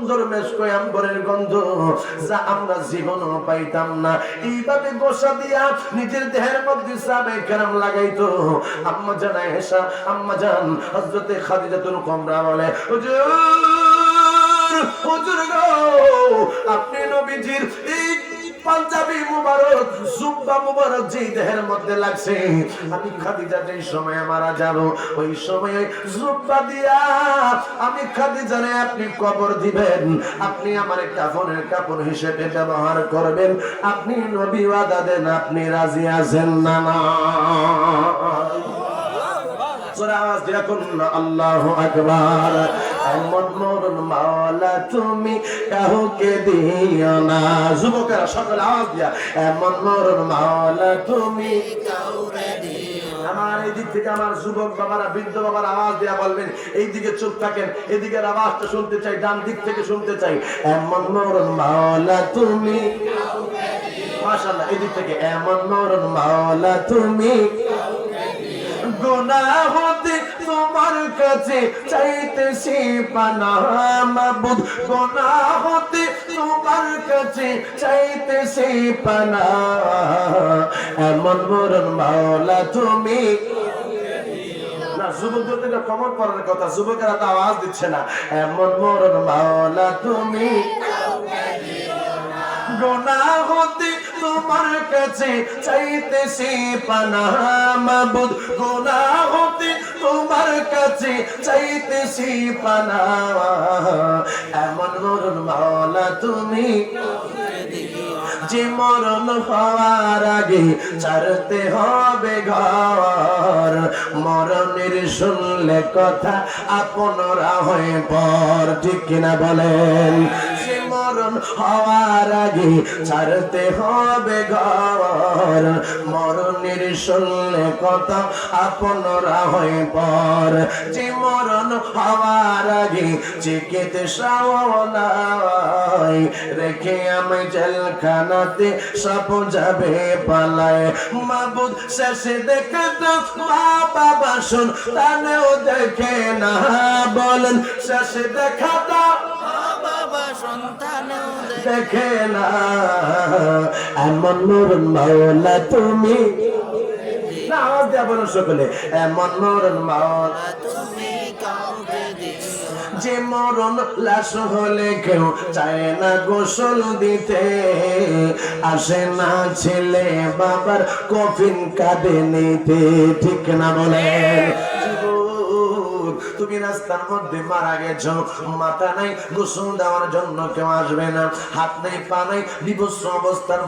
সুন্দর মেশকো আম্বরের গন্ধ? যা আমরা জীবনও পাইতাম না। এইভাবে গোসা দিয়া নিজের দেহের মধ্যে সাবে কেরাম লাগাইতো। আম্মা জানা হেসা আম্মা জান হজরতে খাদিজাতুল কমরা বলে, হুজুর হুজুর গো, আপনি নবীজির এই পাঞ্জাবি মুবারক, জুব্বা মুবারক যে দেহের মধ্যে লাগছে। আমি খাদিজা সময় মারা যাব, ওই সময় জুব্বা দিয়া আমি আপনি কবর দিবেন। আপনি আমার কাফনের কাপড় হিসেবে ব্যবহার করবেন। আপনি নবী ওয়াদা দেন, আপনি রাজি আছেন না না? আওয়াজ আল্লাহু আকবার। এমন আওয়াজ দিয়া এই দিক বলবেন, এই দিকে চুপ থাকেন এদিকের আওয়াজটা শুনতে চাই, ডান দিক থেকে শুনতে চাই। এমন মরণ মাওলা তুমি মাশাআল্লাহ এদিক থেকে এমন মরণ মাওলা তুমি গোনা তোমার কাছে তোমার কাছে এমন মাওলা তুমি। যুবকদের কমন কথা, যুবকেরা তো আওয়াজ দিচ্ছে না। এমন মরণ মাওলা তুমি। গোনা হতে তোমার কাছে চাইতেছি পানা মাবুদ। গোনা হতে তোমার কাছে চাইতেছি পানা এমন মরণ মাওলা তুমি। যে মরণ হওয়ার আগে ছাড়তে হবে ঘর। মরণের শুনলে কথা আপনরা হয়ে পর ঠিক কিনা বলেন? মরণ হওয়ার আগে ছাড়তে হবে ঘর। মরণের শুনলে কথা আপনরা হয়ে পর। যে মরণ হওয়ার আগে চিকিতে সাওলাই রেখে আমি জেলখানাতে সব যাবে পালায়। মাবুদ শেষে দেখে তো বাবা বাসন তানেও দেখে না বলেন, শেষে দেখা তো বাবা সন্তানেও দেখে না এমন মাওলা তুমি। না সকলে এমন মাওলা তুমি। যে মরণ লাশ হলে কেউ চায় না গোসল দিতে। আসে না ছেলে বাবার কফিন কাঁদে নিতে ঠিক না যুবক, তুমি রাস্তার মধ্যে মারা গেছো। মাথা নাই, গোসল দেওয়ার জন্য কেউ আসবে না, হাত নাই, পা নাই বিভৎস অবস্থার